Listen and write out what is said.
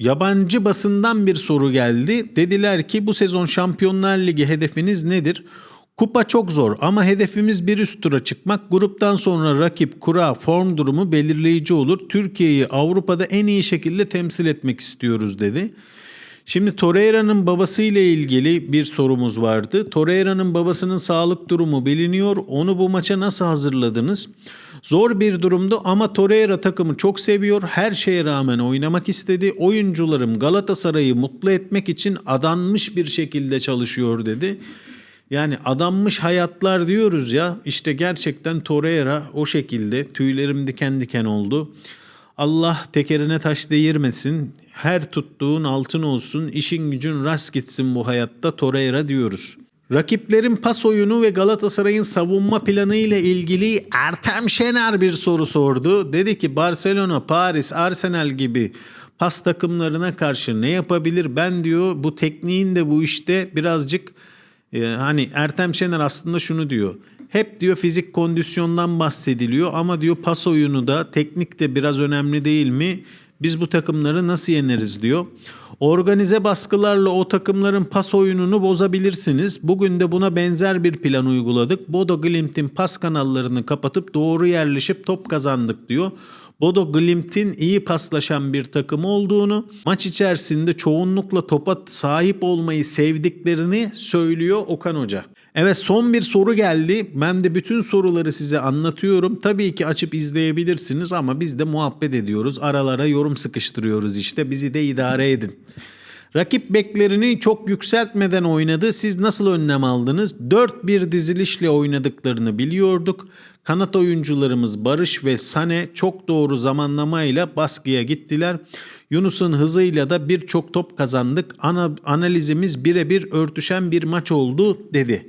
yabancı basından bir soru geldi. Dediler ki bu sezon Şampiyonlar Ligi hedefiniz nedir? Kupa çok zor ama hedefimiz bir üst tura çıkmak. Gruptan sonra rakip, kura, form durumu belirleyici olur. Türkiye'yi Avrupa'da en iyi şekilde temsil etmek istiyoruz dedi. Şimdi Torreira'nın babasıyla ilgili bir sorumuz vardı. Torreira'nın babasının sağlık durumu biliniyor. Onu bu maça nasıl hazırladınız? Zor bir durumdu ama Torreira takımı çok seviyor. Her şeye rağmen oynamak istedi. Oyuncularım Galatasaray'ı mutlu etmek için adanmış bir şekilde çalışıyor dedi. Yani adanmış hayatlar diyoruz ya. İşte gerçekten Torreira o şekilde tüylerim diken diken oldu. Allah tekerine taş değirmesin. Her tuttuğun altın olsun. işin gücün rast gitsin bu hayatta Torreira diyoruz. Rakiplerin pas oyunu ve Galatasaray'ın savunma planı ile ilgili Ertem Şener bir soru sordu. Dedi ki Barcelona, Paris, Arsenal gibi pas takımlarına karşı ne yapabilir? Ben diyor bu tekniğin de bu işte birazcık ee, hani Ertem Şener aslında şunu diyor. Hep diyor fizik kondisyondan bahsediliyor ama diyor pas oyunu da teknik de biraz önemli değil mi? Biz bu takımları nasıl yeneriz diyor. Organize baskılarla o takımların pas oyununu bozabilirsiniz. Bugün de buna benzer bir plan uyguladık. Bodo Glimt'in pas kanallarını kapatıp doğru yerleşip top kazandık diyor. Bodo Glimt'in iyi paslaşan bir takım olduğunu, maç içerisinde çoğunlukla topa sahip olmayı sevdiklerini söylüyor Okan Hoca. Evet son bir soru geldi. Ben de bütün soruları size anlatıyorum. Tabii ki açıp izleyebilirsiniz ama biz de muhabbet ediyoruz. Aralara yorum sıkıştırıyoruz işte. Bizi de idare edin. Rakip beklerini çok yükseltmeden oynadı. Siz nasıl önlem aldınız? 4-1 dizilişle oynadıklarını biliyorduk. Kanat oyuncularımız Barış ve Sane çok doğru zamanlamayla baskıya gittiler. Yunus'un hızıyla da birçok top kazandık. Ana, analizimiz birebir örtüşen bir maç oldu dedi.